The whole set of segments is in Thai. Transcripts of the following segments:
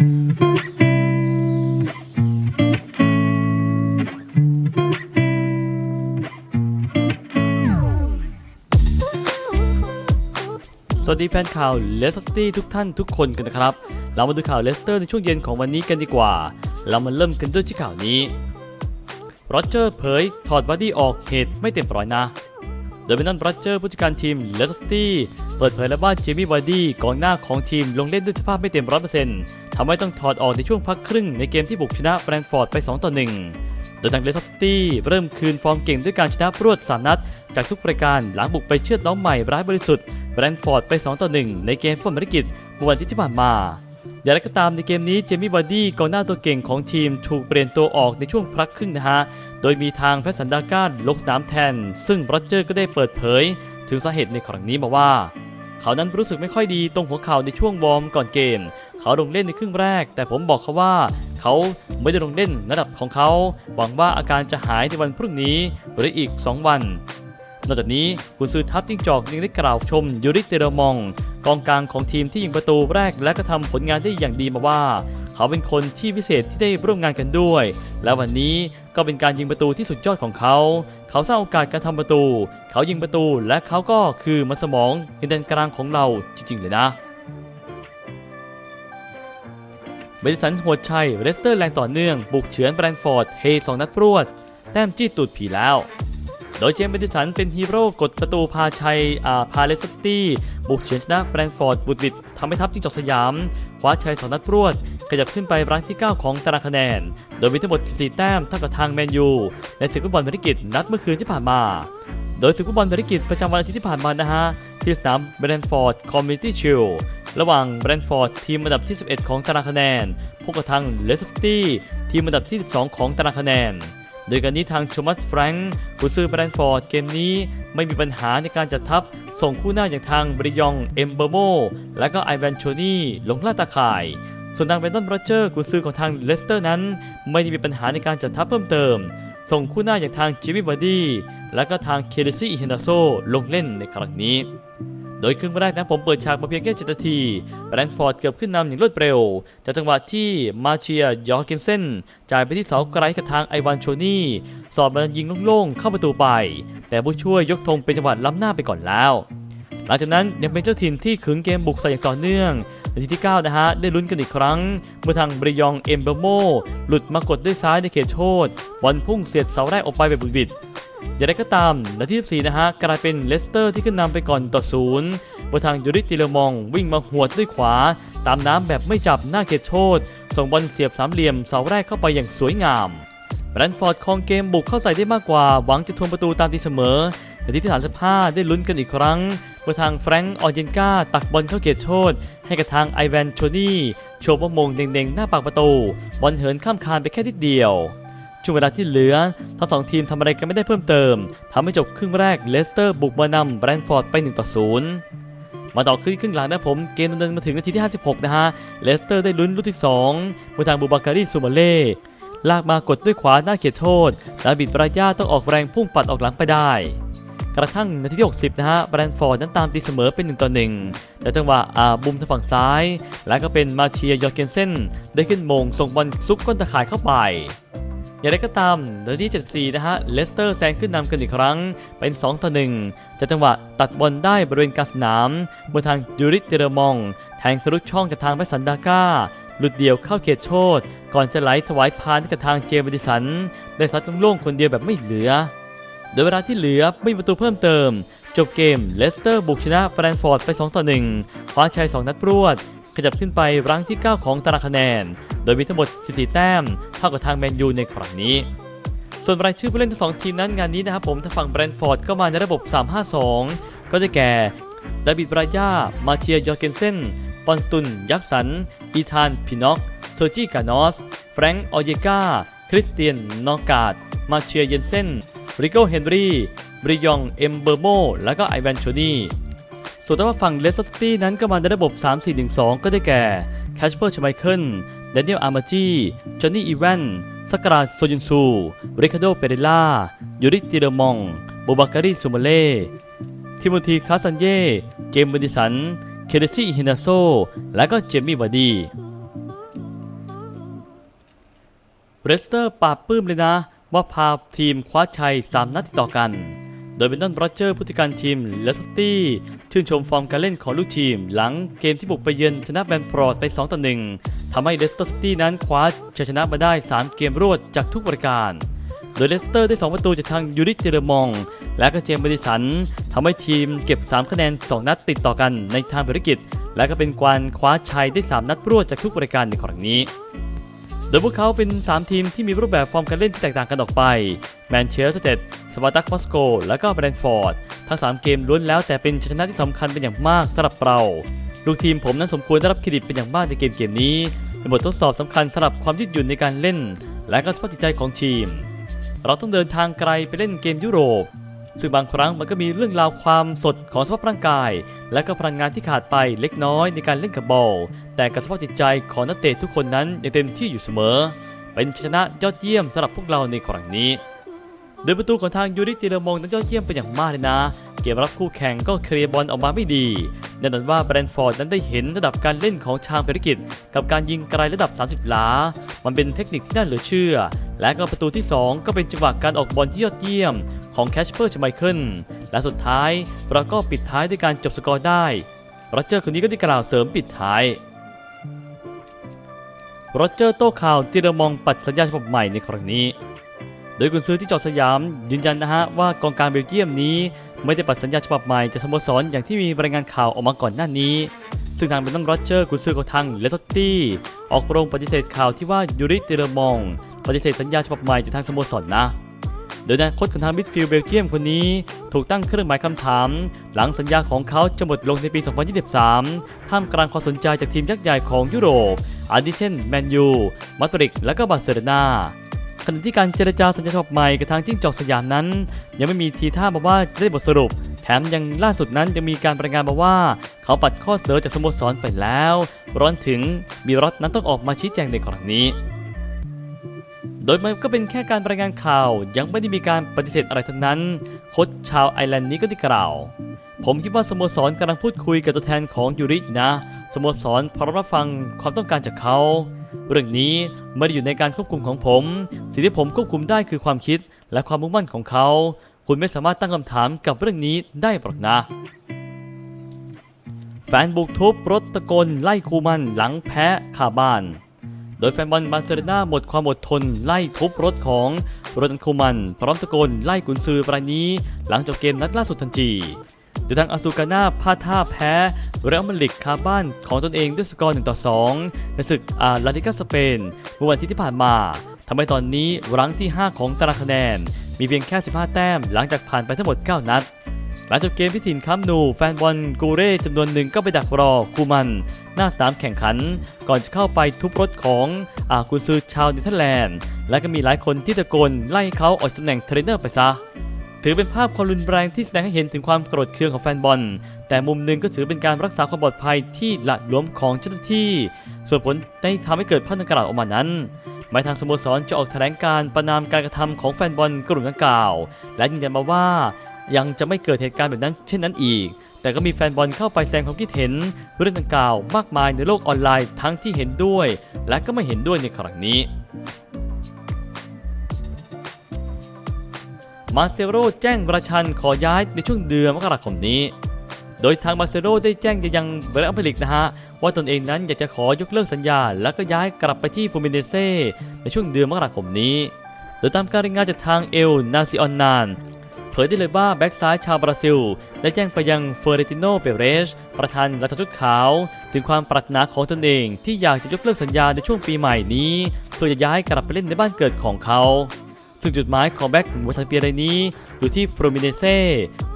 สวัสดีแฟนข่าวเลสเตอร์ทุกท่านทุกคนกันนะครับ เรามาดูข่าวเลสเตอร์ในช่วงเย็นของวันนี้กันดีกว่า เรามาเริ่มกันด้วยที่ข่าวนี้โรเจอร์เผย ถอดวาร์ดี้ออกเหตุไม่เต็มร้อยนะโดยเบนนอนโรเจอร์ผู้จัดการทีมเลสเตอร์เปิดเผยแล้วว่าเจมี่วาร์ดี้กองหน้าของทีมลงเล่นด้วยสภาพไม่เต็มร้อยเปอร์เซ็นต์ำให้ต้องถอดออกในช่วงพักครึ่งในเกมที่บุกชนะแบรนท์ฟอร์ดไป 2 ต่อ 1 โดยทางเลสเตอร์เริ่มคืนฟอร์มเก่งด้วยการชนะรวด 3 นัด จากทุกรายการหลังบุกไปเชือดน้องใหม่ร้ายบริสุทธิ์แบรนท์ฟอร์ดไป 2 ต่อ 1 ในเกมฟุตบอลภารกิจเมื่อวันที่ผ่านมาอย่างไรก็ตามในเกมนี้เจมี่วาร์ดี้กองหน้าตัวเก่งของทีมถูกเปลี่ยนตัวออกในช่วงพักครึ่งนะฮะ โดยมีทางแพทสันดาการลงสนามแทน ซึ่งโรเจอร์ก็ได้เปิดเผย ถึงสาเหตุในครั้งนี้มาว่า เขานั้นรู้สึกไม่ค่อยดีตรงหัวเข่าในช่วงวอร์มก่อนเกม เขาลงเล่นในครึ่งแรก แต่ผมบอกเขาว่าเขาไม่ได้ลงเล่นระดับของเขา หวังว่าอาการจะหายในวันพรุ่งนี้หรืออีก 2 วัน นอกจากนี้กุนซือทัพจิ้งจอกยังได้กล่าวชมยูริเตเรมอง กองกลางของทีมที่ยิงประตูแรกและก็ทำผลงานได้อย่างดีมาว่า เขาเป็นคนที่พิเศษที่ได้ร่วมงานกันด้วย และวันนี้ ก็เป็นการยิงประตูที่สุดยอดของเขา เขาสร้างโอกาสการทำประตู เขายิงประตูและเขาก็คือมันสมองในแดนกลางของเราจริงๆเลยนะเบดิสันโหดชัยเรสเตอร์แรงต่อเนื่อง บุกเฉือนแบรนท์ฟอร์ดเฮสองนัดรวด แต้มจี้ตูดผีแล้ว โดยเจมส์เบดิสันเป็นฮีโร่กดประตูพาชัยอ่าพาเลสตี้บุกเฉือนชนะแบรนท์ฟอร์ดบุดวิดทำให้ทัพจิ้งจอกสยามคว้าชัยสองนัดรวด ขยับขึ้นไปรั้งที่ 9 ของตารางคะแนน โดยมีทั้งหมด 14 แต้มเท่ากับทางแมนยูในศึกฟุตบอลภารกิจนัดเมื่อคืนที่ผ่านมา โดยศึกฟุตบอลภารกิจประจำวันอาทิตย์ที่ผ่านมานะฮะที่สนามแบรนท์ฟอร์ดคอมมิตี้ชิลระหว่างแบรนท์ฟอร์ดทีมอันดับที่ 11 ของตารางคะแนนพบกับทางเลสเตอร์ตี้ทีมอันดับที่ 12 ของตารางคะแนนโดยการนี้ทางโชมัสแฟรงค์ผู้ซื้อแบรนท์ฟอร์ดเกมนี้ไม่มีปัญหาในการจัดทัพ ส่งคู่หน้าอย่างทางบริยอง เอมเบอร์โม และก็ไอแวนโชนี่ลงล่าตาข่าย ส่วนทางเบนตันโรเจอร์กุนซือของทางเลสเตอร์นั้น ไม่ได้มีปัญหาในการจัดทัพเพิ่มเติม ส่งคู่หน้าอย่างทางจิมมี่บอดี้และก็ทางเคเดซี่อิเฮนาโซลงเล่นในครั้งนี้ โดยครึ่งแรกนะผมเปิดฉากมาเพียงแค่7นาทีแบรนท์ฟอร์ดเกือบขึ้นนำอย่างรวดเร็ว จากจังหวะที่มาเชียยอร์เกนเซนจ่ายไปที่เสาไกลกับทางไอวานโชนี่สอดมายิงโล่งๆเข้าประตูไป แต่ผู้ช่วยยกธงเป็นจังหวะล้ำหน้าไปก่อนแล้ว หลังจากนั้นยังเป็นเจ้าถิ่นที่ขึงเกมบุกใส่อย่างต่อเนื่อง นาทีที่ 9 นะฮะ ได้ลุ้นกันอีกครั้ง เมื่อทางบริยองเอมเบโม หลุดมากดด้วยซ้ายในเขตโทษบอลพุ่งเสียดเสาแรกออกไปแบบบุดบิดอย่างไรก็ตามนาทีที่4นะฮะกลายเป็นเลสเตอร์ที่ขึ้นนำไปก่อนต่อศูนย์เมื่อทางยูริติเลมองวิ่งมาหัวด้วยขวา ตามน้ำแบบไม่จับหน้าเขตโทษ ส่งบอลเสียบสามเหลี่ยมเสาแรกเข้าไปอย่างสวยงามแบรนท์ฟอร์ดครองเกมบุกเข้าใส่ได้มากกว่า หวังจะทวงประตูตามตีเสมอ นาทีที่ 35 ได้ลุ้นกันอีกครั้งเมื่อทางแฟรงก์ออเจนกาตักบอลเข้าเขตโทษให้กับทางไอแวนโชนี่โชว์ประมงเด้งๆ หน้าปากประตู บอลเหินข้ามคานไปแค่นิดเดียวช่วงเวลาที่เหลือ ทั้งสองทีมทำอะไรกันไม่ได้เพิ่มเติมทำให้จบครึ่งแรกเลสเตอร์บุกมานำแบรนฟอร์ดไป1ต่อ0มาต่อขึ้นครึ่งหลังนะผมเกมดำเนินมาถึงนาทีที่ 56 นะฮะเลสเตอร์ได้ลุ้นลูกที่2เมื่อทางบูบาการีซูมาเล่ลากมากดด้วยขวาหน้าเขตโทษดาบิดบราย่าต้องออกแรงพุ่งปัดออกหลังไปได้ กระทั่งนาทีที่ 60 นะฮะแบรนท์ฟอร์ดนั้นตามตีเสมอเป็น 1 ต่อ 1 แต่จังหวะอาบุมทางฝั่งซ้าย แล้วก็เป็นมาเชียยอร์เกนเซนได้ขึ้นมงส่งบอลซุกก้นตะข่ายเข้าไปอย่างไรก็ตามนาทีที่74 นะฮะ เลสเตอร์แซงขึ้นนำกันอีกครั้ง เป็น 2 ต่อ 1จากจังหวะตัดบอลได้บริเวณกลางสนามเมื่อทางยูริเตเรมอง แทงทะลุช่องจากทางแพสันดาก้า หลุดเดี่ยวเข้าเขตโทษก่อนจะไหลถวายพานกับทางเจมส์ดิสัน ได้ซัดโล่งคนเดียวแบบไม่เหลือ โดยเวลาที่เหลือไม่มีประตูเพิ่มเติม จบเกมเลสเตอร์บุกชนะแฟรนฟอร์ดไป 2 ต่อ 1 คว้าชัย 2 นัดรวด ขยับขึ้นไปรั้งที่ 9 ของตารางคะแนน โดยมีทั้งหมด 14 แต้ม เท่ากับทางแมนยูในครั้งนี้ ส่วนรายชื่อผู้เล่นทั้งสองทีมนั้นงานนี้นะครับผมทางฝั่งแบรนท์ฟอร์ดก็มาในระบบ 352 ก็ได้แก่ดาบิดบรายามาเทียยอร์เกนเซนปอนสตุน ยักสัน อีธานพินอกโซจิกานอส แฟรงก์ออเยกาคริสเตียนนอกาด มาเชียเยนเซน ริโกเฮนรี่บริยอง เอ็มเบอร์โม และก็ไอแวนโชนีส่วนทางฝั่งเลสเตอร์ซิตี้นั้นก็มาในระบบ 3-4-1-2 ก็ได้แก่แคชเปอร์ชไมเคิล เดนเนียลอาร์มาจีจอห์นนี่อีแวนสกราโซยุนซู ริคาโด เปเรล่า ยูริติเดมองโบบาการีซูมาเล่ทิโมธีคาซันเย่ เจมส์เบดิสัน เคเดซี่ฮินาโซ และก็เจมี่วาดีเบรสเตอร์ปราบปื้มเลยนะ ว่าพาทีมคว้าชัย 3 นัดติดต่อกัน โดยเบนดอนโรเจอร์ผู้จัดการทีมเลสเตอร์ชื่นชมฟอร์มการเล่นของลูกทีม หลังเกมที่บุกไปเยือนชนะแบนฟรอดไป 2 ต่อ 1ทำให้เลสเตอร์ซิตี้นั้นคว้าชัยชนะมาได้ 3 เกมรวดจากทุกบริการ โดยเลสเตอร์ได้ 2 ประตูจากทางยูริเจเรมอง และก็เจมส์บดิสันทำให้ทีมเก็บ 3 คะแนน 2 นัดติดต่อกันในทางภารกิจ และก็เป็นการคว้าชัยได้ 3 นัดรวดจากทุกบริการในครั้งนี้ โดยพวกเขาเป็น 3 ทีมที่มีรูปแบบฟอร์มการเล่นที่แตกต่างกันออกไป แมนเชสเตอร์เต็ดสปาร์ตักมอสโก และก็แบรนฟอร์ด ทั้ง 3 เกมล้วนแล้วแต่เป็นชัยชนะที่สำคัญเป็นอย่างมากสำหรับเรา ลูกทีมผมนั้นสมควรได้รับเครดิตเป็นอย่างมากในเกมเกมนี้ เป็นบททดสอบสำคัญสำหรับความยืดหยุ่นในการเล่น และก็สภาพจิตใจของทีม เราต้องเดินทางไกลไปเล่นเกมยุโรป ซึ่งบางครั้งมันก็มีเรื่องราวความสดของสภาพร่างกาย และก็พลังงานที่ขาดไปเล็กน้อยในการเล่นกับบอล แต่กับสภาพจิตใจของนักเตะทุกคนนั้นยังเต็มที่อยู่เสมอ เป็นชนะยอดเยี่ยมสำหรับพวกเราในครั้งนี้ โดยประตูของทางยูริจิเรมงนั้นยอดเยี่ยมเป็นอย่างมากเลยนะ เกมรับคู่แข่งก็เคลียร์บอลออกมาไม่ดีแน่นอนว่าแบรนฟอร์ดนั้นได้เห็นระดับการเล่นของชางเภริกิจกับการยิงไกลระดับ 30 หลา มันเป็นเทคนิคที่น่าเหลือเชื่อ และก็ประตูที่ 2 ก็เป็นจังหวะการออกบอลที่ยอดเยี่ยม ของแคชเปอร์ชไมเคิลและสุดท้ายเราก็ปิดท้ายด้วยการจบสกอร์ได้โรเจอร์คนนี้ก็ได้กล่าวเสริมปิดท้ายโรเจอร์โต้ข่าวจิเรมองปัดสัญญาฉบับใหม่ในครั้งนี้ โดยกุนซือที่จอดสยามยืนยันนะฮะว่ากองการเบลเยียมนี้ ไม่ได้ปัดสัญญาฉบับใหม่จากสโมสรอย่างที่มีรายงานข่าวออกมาก่อนหน้านี้ ซึ่งทางเบนตันโรเจอร์กุนซือของทางเลสตตี้ออกโรงปฏิเสธข่าวที่ว่ายูริจิเรมอง ปฏิเสธสัญญาฉบับใหม่จากทางสโมสรนะ ดยอนาคตของทางมิดฟิลด์เบลเยียมคนนี้ ถูกตั้งเครื่องหมายคำถาม หลังสัญญาของเขาจะหมดลงในปี 2023 ท่ามกลางความสนใจจากทีมยักษ์ใหญ่ของยุโรป อาทิเช่นแมนยูมาดริดและก็บาร์เซโลนาขณะที่การเจรจาสัญญาฉบับใหม่กับทางจิ้งจอกสยามนั้น ยังไม่มีทีท่ามาว่าจะได้บทสรุป แถมยังล่าสุดนั้นยังมีการรายงานมาว่า เขาปัดข้อเสนอจากสโมสรไปแล้ว ร้อนถึงบีรอตนั้นต้องออกมาชี้แจงในกรณีนี้ โดยมันก็เป็นแค่การรายงานข่าว ยังไม่ได้มีการปฏิเสธอะไรทั้งนั้นโค้ชชาวไอร์แลนด์นี้ก็ได้กล่าว ผมคิดว่าสโมสรกำลังพูดคุยกับตัวแทนของยูรินะสโมสรพร้อมรับฟังความต้องการจากเขา เรื่องนี้ไม่ได้อยู่ในการควบคุมของผม สิ่งที่ผมควบคุมได้คือความคิดและความมุ่งมั่นของเขา คุณไม่สามารถตั้งคำถามกับเรื่องนี้ได้หรอกนะแฟนบุกทุบรถตะโกนไล่คูมันหลังแพ้คาบ้าน โดยแฟนบอลบาร์เซโลนาหมดความอดทนไล่ทุบรถของโรนันคูมัน พร้อมตะโกนไล่กุนซือรายนี้ หลังจบเกมนัดล่าสุดทันทีโดยทางอาซูกาน่าพลาดท่าแพ้เรอัลมาดริดคาบ้านของตนเองด้วยสกอร์1ต่อ2ในศึกอาลาลิกาสเปนเมื่อวันที่ที่ผ่านมาทำให้ตอนนี้รั้งที่ 5 ของตารางคะแนน มีเพียงแค่ 15 แต้ม หลังจากผ่านไปทั้งหมด 9 นัด หลังจบเกมที่ถิ่นคัมนูแฟนบอลกูเร่จำนวนหนึ่งก็ไปดักรอคูมัน หน้าสนามแข่งขัน ก่อนจะเข้าไปทุบรถของอากุนซือชาวเนเธอร์แลนด์ และก็มีหลายคนที่ตะโกนไล่เขาออกจากตำแหน่งเทรนเนอร์ไปซะ ถือเป็นภาพความรุนแรงที่แสดงให้เห็นถึงความโกรธเคืองของแฟนบอล แต่มุมหนึ่งก็ถือเป็นการรักษาความปลอดภัยที่หละหลวมของเจ้าหน้าที่ ส่วนผลได้ทำให้เกิดภาพดังกล่าวออกมานั้นหมายทางสโมสรจะออกแถลงการประนามการกระทำของแฟนบอลกลุ่มดังกล่าว และยืนยันมาว่า ยังจะไม่เกิดเหตุการณ์แบบนั้นเช่นนั้นอีก แต่ก็มีแฟนบอลเข้าไปแสดงความคิดเห็นเรื่องดังกล่าวมากมายในโลกออนไลน์ทั้งที่เห็นด้วย และก็ไม่เห็นด้วยในครั้งนี้มาเซโรแจ้งประชันขอย้ายในช่วงเดือนมกราคมนี้ โดยทางมาเซโรได้แจ้งยังเบรอัมเบลิกนะฮะ ว่าตนเองนั้นอยากจะขอยกเลิกสัญญา แล้วก็ย้ายกลับไปที่ฟูมิเนเซ่ในช่วงเดือนมกราคมนี้ โดยตามการรายงานจากทางเอลนาซิออนนาน เผยได้เลยว่าแบ็กซ้ายชาวบราซิล ได้แจ้งไปยังเฟอร์เรติโนเปเรสประธานราชทุตขาว ถึงความปรารถนาของตนเอง ที่อยากจะยกเลิกสัญญาในช่วงปีใหม่นี้เพื่อจะย้ายกลับไปเล่นในบ้านเกิดของเขาซึ่งจุดหมายของแบ็กหัวสังเปียรายนี้ อยู่ที่ฟรูมิเนเซ่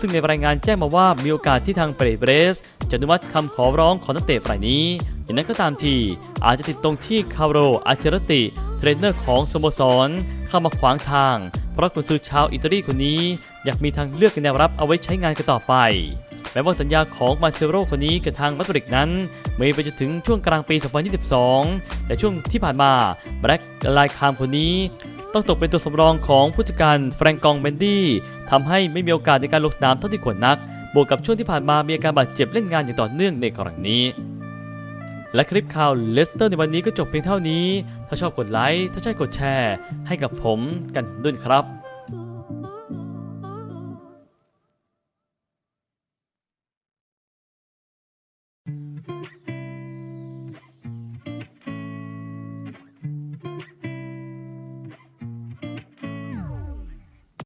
ซึ่งในรายงานแจ้งมาว่ามีโอกาสที่ทางเปเรส จะอนุมัติคำขอร้องของนักเตะรายนี้ อย่างนั้นก็ตามที อาจจะติดตรงที่คาร์โรอาเชรติ เทรนเนอร์ของสโมสร เข้ามาขวางทาง เพราะกุนซือชาวอิตาลีคนนี้อยากมีทางเลือกในแนวรับเอาไว้ใช้งานกันต่อไปแม้ว่าสัญญาของมาเซโรคนนี้กับทางมาดริดนั้นมีไปจนถึงช่วงกลางปี 2022 แต่ช่วงที่ผ่านมาแบล็กไลคามคนนี้ ต้องตกเป็นตัวสำรองของผู้จัดการแฟรงกองเบนดี้ทำให้ไม่มีโอกาสในการลงสนามเท่าที่ควรนัก บวกกับช่วงที่ผ่านมามีอาการบาดเจ็บเล่นงานอย่างต่อเนื่องในครั้งนี้ และคลิปข่าวเลสเตอร์ในวันนี้ก็จบเพียงเท่านี้ ถ้าชอบกดไลค์ ถ้าใช่กดแชร์ ให้กับผมกันด้วยครับ